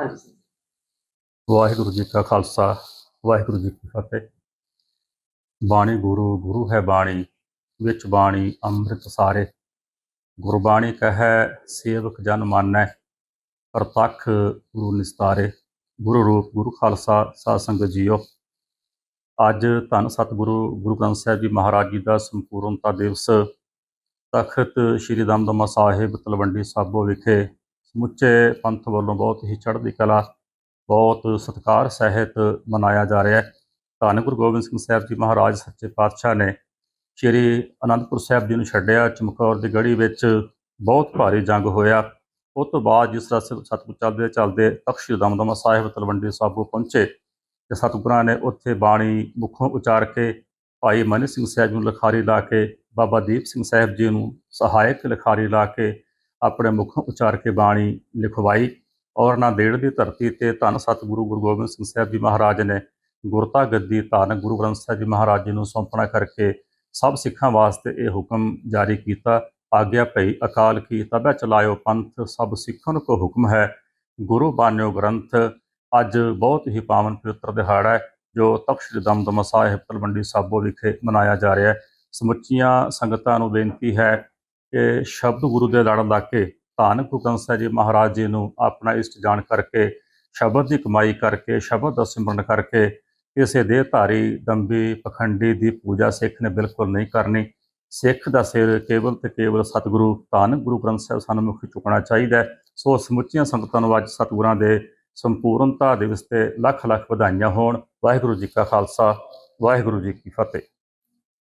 ਹਾਂਜੀ ਵਾਹਿਗੁਰੂ ਜੀ ਕਾ ਖਾਲਸਾ, ਵਾਹਿਗੁਰੂ ਜੀ ਕੀ ਫਤਿਹ। ਬਾਣੀ ਗੁਰੂ ਗੁਰੂ ਹੈ ਬਾਣੀ, ਵਿੱਚ ਬਾਣੀ ਅੰਮ੍ਰਿਤ ਸਾਰੇ। ਗੁਰਬਾਣੀ ਕਹੈ, ਸੇਵਕ ਜਨ ਮਾਨੈ, ਪ੍ਰਤੱਖ ਗੁਰੂ ਨਿਸਤਾਰੇ। ਗੁਰੂ ਰੂਪ, ਗੁਰੂ ਖਾਲਸਾ, ਸਾਧ ਸੰਗਤ ਜੀਓ। ਅੱਜ ਧੰਨ ਸਤਿਗੁਰੂ, ਗੁਰੂ ਗ੍ਰੰਥ ਸਾਹਿਬ ਜੀ ਮਹਾਰਾਜ ਜੀ ਦਾ ਸੰਪੂਰਨਤਾ ਦਿਵਸ ਤਖਤ ਸ੍ਰੀ ਦਮਦਮਾ ਸਾਹਿਬ ਤਲਵੰਡੀ ਸਾਬੋ ਵਿਖੇ ਸਮੁੱਚੇ ਪੰਥ ਵੱਲੋਂ ਬਹੁਤ ਹੀ ਚੜ੍ਹਦੀ ਕਲਾ, ਬਹੁਤ ਸਤਿਕਾਰ ਸਹਿਤ ਮਨਾਇਆ ਜਾ ਰਿਹਾ ਹੈ। ਧੰਨ ਗੁਰੂ ਗੋਬਿੰਦ ਸਿੰਘ ਸਾਹਿਬ ਜੀ ਮਹਾਰਾਜ ਸੱਚੇ ਪਾਤਸ਼ਾਹ ਨੇ ਸ਼੍ਰੀ ਅਨੰਦਪੁਰ ਸਾਹਿਬ ਜੀ ਨੂੰ ਛੱਡਿਆ, ਚਮਕੌਰ ਦੀ ਗੜੀ ਵਿੱਚ ਬਹੁਤ ਭਾਰੀ ਜੰਗ ਹੋਇਆ। ਉਸ ਤੋਂ ਬਾਅਦ ਜਿਸ ਤਰ੍ਹਾਂ ਸਤਿਗੁਰ ਚੱਲਦੇ ਚੱਲਦੇ ਤਖਤ ਦਮਦਮਾ ਸਾਹਿਬ, ਤਲਵੰਡੀ ਸਾਬੋ ਪਹੁੰਚੇ ਤੇ ਸਤਿਗੁਰਾਂ ਨੇ ਉੱਥੇ ਬਾਣੀ ਮੁਖੋਂ ਉਚਾਰ ਕੇ ਭਾਈ ਮਨੀ ਸਿੰਘ ਸਾਹਿਬ ਜੀ ਨੂੰ ਲਿਖਾਰੀ ਲਾ ਕੇ, ਬਾਬਾ ਦੀਪ ਸਿੰਘ ਸਾਹਿਬ ਜੀ ਨੂੰ ਸਹਾਇਕ ਲਿਖਾਰੀ ਲਾ ਕੇ ਆਪਣੇ ਮੁਖੋਂ ਉਚਾਰ ਕੇ ਬਾਣੀ ਲਿਖਵਾਈ ਔਰ ਨਾਂਦੇੜ ਦੀ ਧਰਤੀ ਤੇ ਧੰਨ ਸਤਿਗੁਰੂ ਗੁਰੂ ਗੋਬਿੰਦ ਸਿੰਘ ਸਾਹਿਬ ਜੀ ਮਹਾਰਾਜ ਨੇ ਗੁਰਤਾ ਗੱਦੀ ਧੰਨ ਗੁਰੂ ਗ੍ਰੰਥ ਸਾਹਿਬ ਜੀ ਮਹਾਰਾਜ ਜੀ ਨੂੰ ਸੌਂਪਣਾ ਕਰਕੇ ਸਭ ਸਿੱਖਾਂ ਵਾਸਤੇ ਇਹ ਹੁਕਮ ਜਾਰੀ ਕੀਤਾ। ਆਗਿਆ ਭਈ ਅਕਾਲ ਕੀ ਤਬੈ ਚਲਾਇਓ ਪੰਥ, ਸਭ ਸਿੱਖਨ ਕੋ ਹੁਕਮ ਹੈ। ਗੁਰੂ ਬਾਣਿਓ ਗ੍ਰੰਥ, ਅੱਜ ਬਹੁਤ ਹੀ ਪਾਵਨ ਪਵਿੱਤਰ ਦਿਹਾੜਾ ਹੈ, ਜੋ ਤਖਤ ਸ੍ਰੀ ਦਮਦਮਾ ਸਾਹਿਬ ਤਲਵੰਡੀ ਸਾਬੋ ਵਿਖੇ ਮਨਾਇਆ ਜਾ ਰਿਹਾ ਹੈ। ਸਮੁੱਚੀਆਂ ਸੰਗਤਾਂ ਨੂੰ ਬੇਨਤੀ ਹੈ ਕਿ ਸ਼ਬਦ ਗੁਰੂ ਦੇ ਲੜ ਲਾ ਕੇ ਧੰਨ ਗੁਰੂ ਗ੍ਰੰਥ ਸਾਹਿਬ ਜੀ ਮਹਾਰਾਜ ਜੀ ਨੂੰ ਆਪਣਾ ਇਸ਼ਟ ਜਾਣ ਕਰਕੇ, ਸ਼ਬਦ ਦੀ ਕਮਾਈ ਕਰਕੇ, ਸ਼ਬਦ ਦਾ ਸਿਮਰਨ ਕਰਕੇ ਕਿਸੇ ਦੇਹਧਾਰੀ ਦੰਬੀ ਪਖੰਡੀ ਦੀ ਪੂਜਾ ਸਿੱਖ ਨੇ ਬਿਲਕੁਲ ਨਹੀਂ ਕਰਨੀ। ਸਿੱਖ ਦਾ ਸਿਰ ਕੇਵਲ ਤੇ ਕੇਵਲ ਸਤਿਗੁਰੂ ਧੰਨ ਗੁਰੂ ਗ੍ਰੰਥ ਸਾਹਿਬ ਸਾਨੂੰ ਮੁਖ ਚੁੱਕਣਾ ਚਾਹੀਦਾ ਹੈ। ਸੋ ਸਮੁੱਚੀਆਂ ਸੰਗਤਾਂ ਨੂੰ ਅੱਜ ਸਤਿਗੁਰਾਂ ਦੇ ਸੰਪੂਰਨਤਾ ਦਿਵਸ ਤੇ ਲੱਖ ਲੱਖ ਵਧਾਈਆਂ ਹੋਣ। ਵਾਹਿਗੁਰੂ ਜੀ ਕਾ ਖਾਲਸਾ, ਵਾਹਿਗੁਰੂ ਜੀ ਕੀ ਫਤਿਹ।